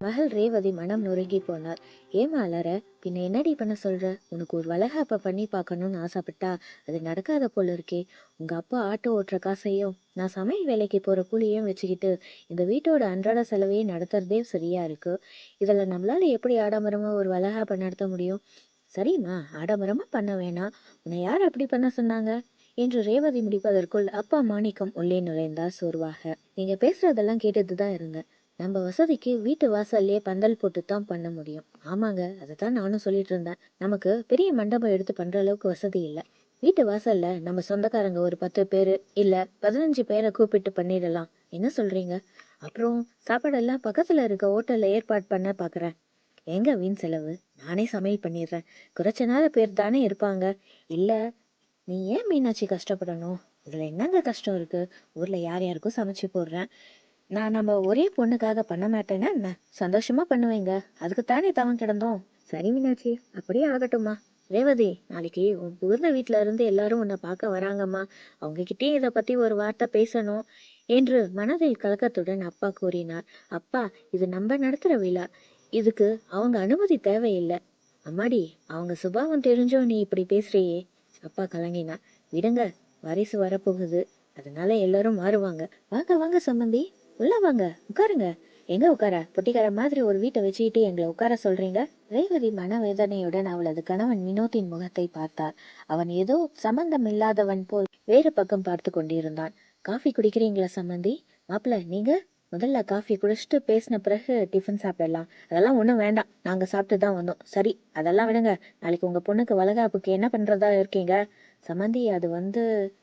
மகள் ரேவதி மனம் நொறுங்கி போனார் ஏமா அலற? பின்ன என்னடி பண்ண சொல்ற? உனக்கு ஒரு வளகாப்ப பண்ணி பார்க்கணும்னு ஆசைப்பட்டா அது நடக்காத போல இருக்கே. உங்க அப்பா ஆட்டோ ஓட்டுற காசையும் நான் சமையல் வேலைக்கு போற கூலியும் வச்சுக்கிட்டு இந்த வீட்டோட அன்றாட செலவையும் நடத்துறதே சரியா இருக்கு. இதுல நம்மளால எப்படி ஆடம்பரமா ஒரு வளகாப்ப நடத்த முடியும்? சரிம்மா ஆடம்பரமா பண்ண வேணாம். உன்னை யார் அப்படி பண்ண சொன்னாங்க? என்று ரேவதி முடிப்பதற்குள் அப்பா மாணிக்கம் உள்ளே நுழைந்தார் சோர்வாக. நீங்க பேசுறதெல்லாம் கேட்டுட்டு தான் இருந்தேன். நம்ம வசதிக்கு வீட்டு வாசல்லையே பந்தல் போட்டு தான் பண்ண முடியும். ஆமாங்க அதை தான் நானும் சொல்லிட்டு இருந்தேன் நமக்கு பெரிய மண்டபம் எடுத்து பண்ணுற அளவுக்கு வசதி இல்லை. வீட்டு வாசல்ல நம்ம சொந்தக்காரங்க ஒரு பத்து பேர் இல்லை பதினஞ்சு பேரை கூப்பிட்டு பண்ணிடலாம். என்ன சொல்கிறீங்க அப்புறம் சாப்பாடெல்லாம் பக்கத்தில் இருக்க ஹோட்டலில் ஏற்பாடு பண்ண பார்க்குறேன் எங்க வீண் செலவு? நானே சமையல் பண்ணிடுறேன். குறைச்ச நேர பேர் தானே இருப்பாங்க. இல்லை நீ ஏன் மீனாட்சி கஷ்டப்படணும்? இதில் என்னங்க கஷ்டம் இருக்குது ஊரில் யார் யாருக்கும் சமைச்சு போடுறேன்? நான் நம்ம ஒரே பொண்ணுக்காக பண்ண மாட்டேன்னா என்ன? சந்தோஷமா பண்ணுவேங்க. அதுக்கு தானே தவம் கிடந்தோம். சரி மீனாட்சி அப்படியே ஆகட்டும்மா. ரேவதி நாளைக்கு உன் புகுந்த வீட்ல இருந்து எல்லாரும் உன்னை பார்க்க வராங்கம்மா. அவங்க கிட்டேயும் இதை பத்தி ஒரு வார்த்தை பேசணும் என்று மனதில் கலக்கத்துடன் அப்பா கூறினார். அப்பா இது நம்ம நடத்துற விழா. இதுக்கு அவங்க அனுமதி தேவையில்லை. அம்மாடி அவங்க சுபாவம் தெரிஞ்சோ நீ இப்படி பேசுறியே. அப்பா கலங்கினார். விடுங்க வரிசு வரப்போகுது. அதனால எல்லாரும் மாறுவாங்க. வாங்க வாங்க சம்பந்தி. உள்ள வாங்க உட்காருங்க. எங்க உட்கார? பொட்டிக்கார மாதிரி ஒரு வீட்டை வச்சுக்கிட்டு எங்களை உட்கார சொல்றீங்க? ரேவதி மனவேதனையுடன் அவளது கணவன் வினோத்தின் முகத்தை பார்த்தார். அவன் ஏதோ சம்பந்தம் இல்லாதவன் போல் வேறு பக்கம் பார்த்து கொண்டிருந்தான். காஃபி குடிக்கிறீங்களா சம்பந்தி? மாப்பிள்ள நீங்க? முதல்ல காஃபி குடிச்சிட்டு பேசின பிறகு டிஃபன் சாப்பிடலாம். அதெல்லாம் ஒன்றும் வேண்டாம். நாங்கள் சாப்பிட்டு தான் வந்தோம். சரி அதெல்லாம் விடுங்க. நாளைக்கு உங்கள் பொண்ணுக்கு வளகாப்புக்கு என்ன பண்ணுறதா இருக்கீங்க? சமந்தி அது வந்து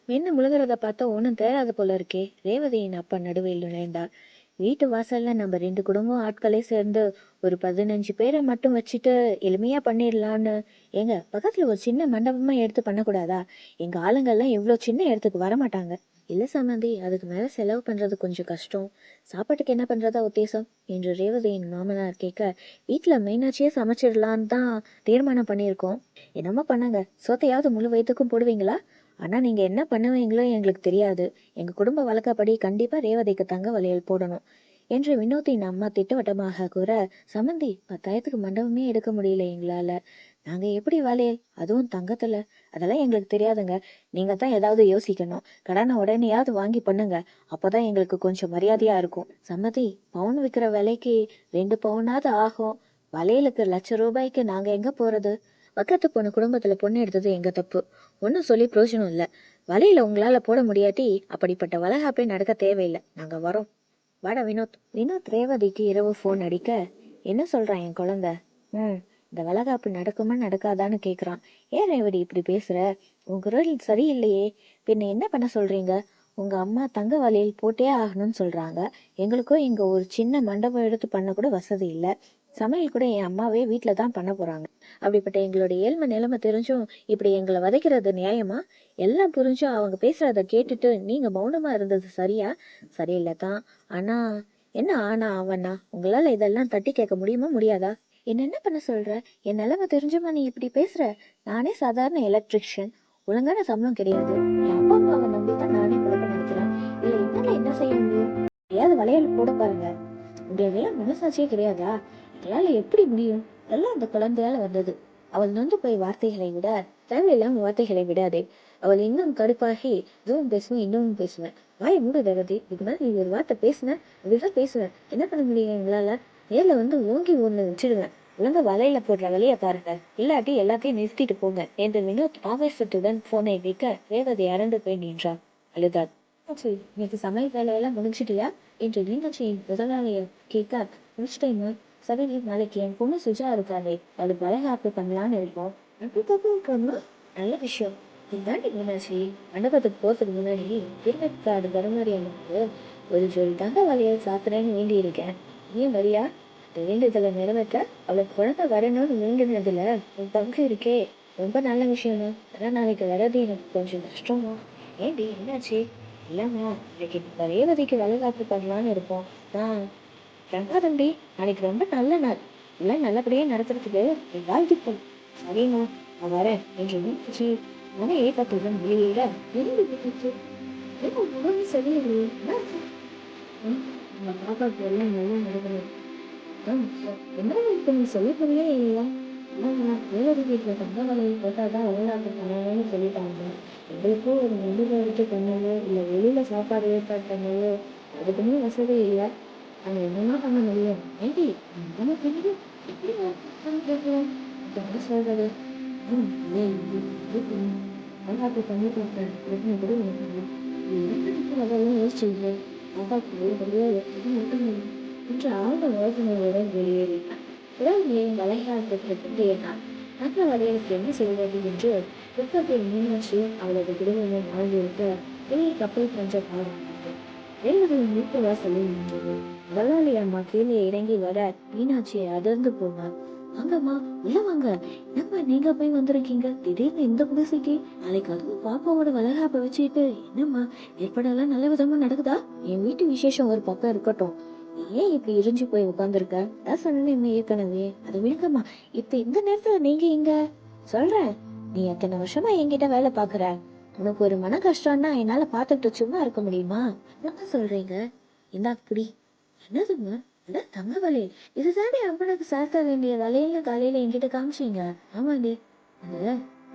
என்ன முழுகிறத பார்த்தா ஒன்றும் தேராது போல இருக்கே. ரேவதியின் அப்பா நடுவில் நுழைந்தார் வீட்டு வாசல்ல நம்ம ரெண்டு குடும்பம் ஆட்களே சேர்ந்து ஒரு பதினஞ்சு பேரை மட்டும் வச்சுட்டு எளிமையா பண்ணிடலான்னு ஏங்க பக்கத்துல ஒரு சின்ன மண்டபமா எடுத்து பண்ணக்கூடாதா? எங்க ஆளுங்கெல்லாம் இவ்வளோ சின்ன இடத்துக்கு வர மாட்டாங்க இல்லை சமந்தி அதுக்கு மேலே செலவு பண்ணுறது கொஞ்சம் கஷ்டம். சாப்பாட்டுக்கு என்ன பண்ணுறதா உத்தேசம்? என்று ரேவதியின் மாமனார் கேட்க வீட்டில் மீனாட்சியே சமைச்சிடலான்னு தான் தீர்மானம் பண்ணியிருக்கோம். என்னமோ பண்ணுங்க. சோத்தையாவது முழு வயிற்றுக்கும் போடுவீங்களா? ஆனால் நீங்கள் என்ன பண்ணுவீங்களோ எங்களுக்கு தெரியாது. எங்கள் குடும்ப வழக்கப்படி கண்டிப்பாக ரேவதிக்கு தங்க வளையல் போடணும். என்று வினோத்தின் அம்மா திட்டவட்டமாக கூற சமந்தி பத்தாயிரத்துக்கு மண்டபமே எடுக்க முடியல எங்களால். நாங்க எப்படி வளையல் அதுவும் தங்கத்துல. அதெல்லாம் எங்களுக்கு தெரியாதுங்க. நீங்க தான் ஏதாவது யோசிக்கணும். கடனை உடனேயாவது வாங்கி பண்ணுங்க. அப்பதான் எங்களுக்கு கொஞ்சம் மரியாதையா இருக்கும். சம்மதி பவுன் விற்கிற விலைக்கு ரெண்டு பவுனாவது ஆகும். வளையலுக்கு லட்சம் ரூபாய்க்கு நாங்க எங்க போறது? பக்கத்து பொண்ணு குடும்பத்துல பொண்ணு எடுத்தது எங்க தப்பு? ஒன்றும் சொல்லி பிரயோஜனம் இல்லை. வலையில உங்களால போட முடியாட்டி அப்படிப்பட்ட வளகாப்பே நடக்க தேவையில்லை. நாங்க வரோம். வாடா வினோத். வினோத் ரேவதிக்கு இரவு ஃபோன் அடிக்க என்ன சொல்றான் என் குழந்தை? ம் இந்த வளகாப்பு நடக்குமா நடக்காதான்னு கேட்குறான் ஏன் ரேவதி இப்படி பேசுற? உன் குரல் சரியில்லையே. பின்ன என்ன பண்ண சொல்றீங்க? உங்க அம்மா தங்க வலையில் போட்டே ஆகணும்னு சொல்றாங்க. எங்களுக்கும் இங்க ஒரு சின்ன மண்டபம் எடுத்து பண்ண கூட வசதி இல்லை. சமையல் கூட என் அம்மாவே வீட்டில தான் பண்ண போறாங்க. அப்படிப்பட்ட எங்களுடைய ஏழ்மை நிலைமை தெரிஞ்சும் இப்படி எங்களை வதைக்கிறது நியாயமா? எல்லாம் புரிஞ்சும் அவங்க பேசுறத கேட்டுட்டு நீங்க மௌனமா இருந்தது சரியா? சரியில்லை தான் ஆனா என்ன ஆனா அவனா? உங்களால இதெல்லாம் தட்டி கேட்க முடியுமா முடியாதா? என்ன பண்ண சொல்ற? என் நிலைமை தெரிஞ்சுமா நீ இப்படி பேசுற? நானே சாதாரண எலக்ட்ரிஷியன் ஒழுங்கான சம்பளம் கிடையாது. என் அப்பா அம்மாவை நம்பி தான் நானே குழப்பம் நினைக்கிறேன் இல்ல என்னால என்ன செய்ய முடியும்? ஏதாவது வளையல் போட பாருங்க. உங்களுக்கு மனசாட்சியே கிடையாதா? உங்களால எப்படி முடியும்? எல்லாம் அந்த குழந்தையால வந்தது. அவள் நொந்து போய் வார்த்தைகளை விட தேவையில்லாம வார்த்தைகளை விடாதே. அவள் இன்னும் கடுப்பாகி இதுவும் பேசுவேன் இன்னமும் பேசுவேன். வாய் மூடு ரகதி. இது மாதிரி நீ ஒரு வார்த்தை பேசுன இப்படிதான் பேசுவேன். என்ன பண்ண முடியும் எங்களால? நேரில் வந்து ஓங்கி ஒன்று வச்சிடுவேன். ஒழுங்கா வலையில போடுற வழிய பாருங்க. இல்லாட்டி எல்லாத்தையும் நிறுத்திட்டு போங்க என்று வினோத் ஆவேசத்துடன் போனை வைக்க ரேவதி இறந்து போய் நின்றார் அழுதாள். இன்னைக்கு சமையல் வேலையெல்லாம் முடிஞ்சிட்டியா? என்று மீனாட்சியின் முதலாளிய கேட்க முடிச்சிட்டேங்க சரி நாளைக்கு என் பொண்ணு சுஜா இருக்காளே. அது பலகாப்பு பண்ணலான்னு இருக்கோம். நல்ல விஷயம். இந்தாண்டி மீனாட்சி. மண்டபத்துக்கு போறதுக்கு முன்னாடி திருவெட்காடு கருமாரியம்மனுக்கு ஒரு ஜோடி தங்க வலையை சாப்பிட்றேன்னு வேண்டி இருக்கேன் ஏன் வரியா? வேண்டுதலை நிறைவேற்ற? அவளுக்கு குழந்தை வரணும்னு வேண்டுனதுல உன் பங்கு இருக்கே. ரொம்ப நல்ல விஷயம்? தான் ஆனா நாளைக்கு வர்றது எனக்கு கொஞ்சம் கஷ்டமா? ஏண்டி என்னாச்சு? இல்லைம்மா இன்னைக்கு நம்ம ரேவதிக்கு வளைகாப்பு பண்ணலான்னு இருப்போம். நான் ரங்காதம்பி நாளைக்கு ரொம்ப நல்ல நாள். எல்லாம் நல்லபடியாக நடத்துறதுக்கு என் வாழ்த்துக்கள் சரிம்மா நான் வரேன். என்று மூச்சு மன ஏக்கத்துடன் வெளியேற. எரிந்து விட்டுச்சு என்ன உடம்பு சரியில்லை என்னாச்சு? ம், நம்ம பாப்பாக்கு எல்லாம் நல்லா நடக்கணும். என்ன இப்ப நீ சொல்லவே இல்லை வேலூர் வீட்டில் தங்க வலையை போட்டால் தான் வெளிநாட்டு பண்ணணும்னு சொல்லிட்டாங்க. எங்களுக்கும் ஒரு முடிவு எடுத்து பண்ணவோ இல்லை வெளியில் சாப்பாடு ஏற்பாடு பண்ணவோ அதுக்குமே வசதி இல்லை. நாங்கள் என்னென்ன பண்ண முடியும்? ஏண்டி நம்ம பெரிய கேட்குறோம் என்ன சொல்கிறது ம் அல்லாக்கு பண்ணி கொடுத்தேன் கூட எனக்கு அதெல்லாம் யோசிச்சுருக்கேன் அப்பாக்கு முடியாது என்று ஆழ்ந்த யோசனையுடன் வெளியேறினான் உடனே வளைகாலத்திற்கு கேட்டான் நல்ல வளையலுக்கு என்ன செய்வது என்று துக்கத்தில் மீனாட்சி அவளது குடும்பமும் வாழ்ந்திருக்க பெரிய கப்பல் போன்ற பாடம் ரேவதியின் வீட்டு வாசலில் நின்றது முதலாளி அம்மா கீழே இறங்கி வர மீனாட்சியை அதிர்ந்து போனாள் வாங்கம்மா உள்ள வாங்க. என்னம்மா நீங்க போய் வந்திருக்கீங்க? திடீர்னு இந்த குடிசைக்கு நாளைக்கு அதுவும் பாப்பாவோட வளகாப்ப வச்சுக்கிட்டு என்னம்மா ஏற்பாடெல்லாம் நல்ல விதமா நடக்குதா? என் வீட்டு விசேஷம் ஒரு பக்கம் இருக்கட்டும். ஏன் இப்படி எரிஞ்சு போய் உட்காந்துருக்க நான் சொன்னேன் ஏற்கனவே. அது விடுங்கம்மா இப்ப இந்த நேரத்துல நீங்க இங்க சொல்றேன். நீ எத்தனை வருஷமா என்கிட்ட வேலை பாக்குற உனக்கு ஒரு மன கஷ்டம்னா என்னால பார்த்துட்டு சும்மா இருக்க முடியுமா? என்ன சொல்றீங்க? என்ன அப்படி என்னதுங்க அட தங்கவலி இது இதுதானே அப்பனுக்கு சேர்த்த வேண்டிய வலையில காலையில என்கிட்ட காமிச்சீங்க. ஆமாண்டி. அது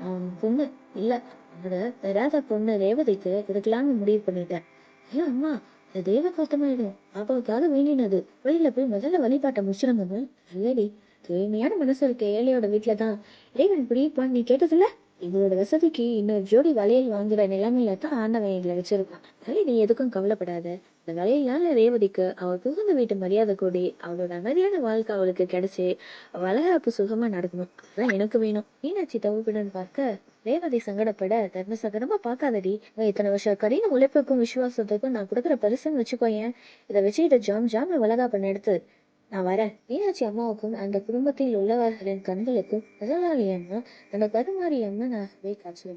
அவன் பொண்ணு இல்ல. அவனோட பெறாத பொண்ணு ரேவதிக்கு கொடுக்கலாம்னு முடிவு பண்ணிட்டேன். ஐயோ அம்மா இந்த தெய்வ கோத்தமாயிடும் பாப்பாவுக்காக வேண்டினது. வெளியில போய் முதல்ல வழிபாட்டை முடிச்சிருங்க இல்லடி தூய்மையான மனசு இருக்க ஏழையோட வீட்டுல தான். இறைவன் பிடிப்பான் நீ கேட்டதில்ல? எங்களோட வசதிக்கு இன்னொரு ஜோடி வளையல் வாங்குற நிலைமையில தான் ஆண்டவன் எங்களை வச்சிருக்கான். நீ எதுக்கும் கவலைப்படாத. இந்த வளையலால ரேவதிக்கு அவள் புகுந்த வீட்டு மரியாதை கூடி அவளோட அமைதியான வாழ்க்கை அவளுக்கு கிடைச்சி வளகாப்பு சுகமா நடக்கணும். அதான் எனக்கு வேணும். மீனாட்சி தவிப்புடன் பார்க்க ரேவதி சங்கடப்பட தர்ம சங்கடமா பார்க்காதடி. இத்தனை வருஷம் கடின உழைப்புக்கும் விசுவாசத்துக்கும் நான் கொடுக்குற பரிசுன்னு வச்சுக்கோயேன். இதை வச்சுக்கிட்ட ஜாம் ஜாம் வளகாப்பு எடுத்து நான் வரேன். மீனாட்சி அம்மாவுக்கும் அந்த குடும்பத்தில் உள்ளவர்களின் கண்களுக்கும் முதலாளி அம்மா அந்த கருமாரி அம்மா நான் காட்சி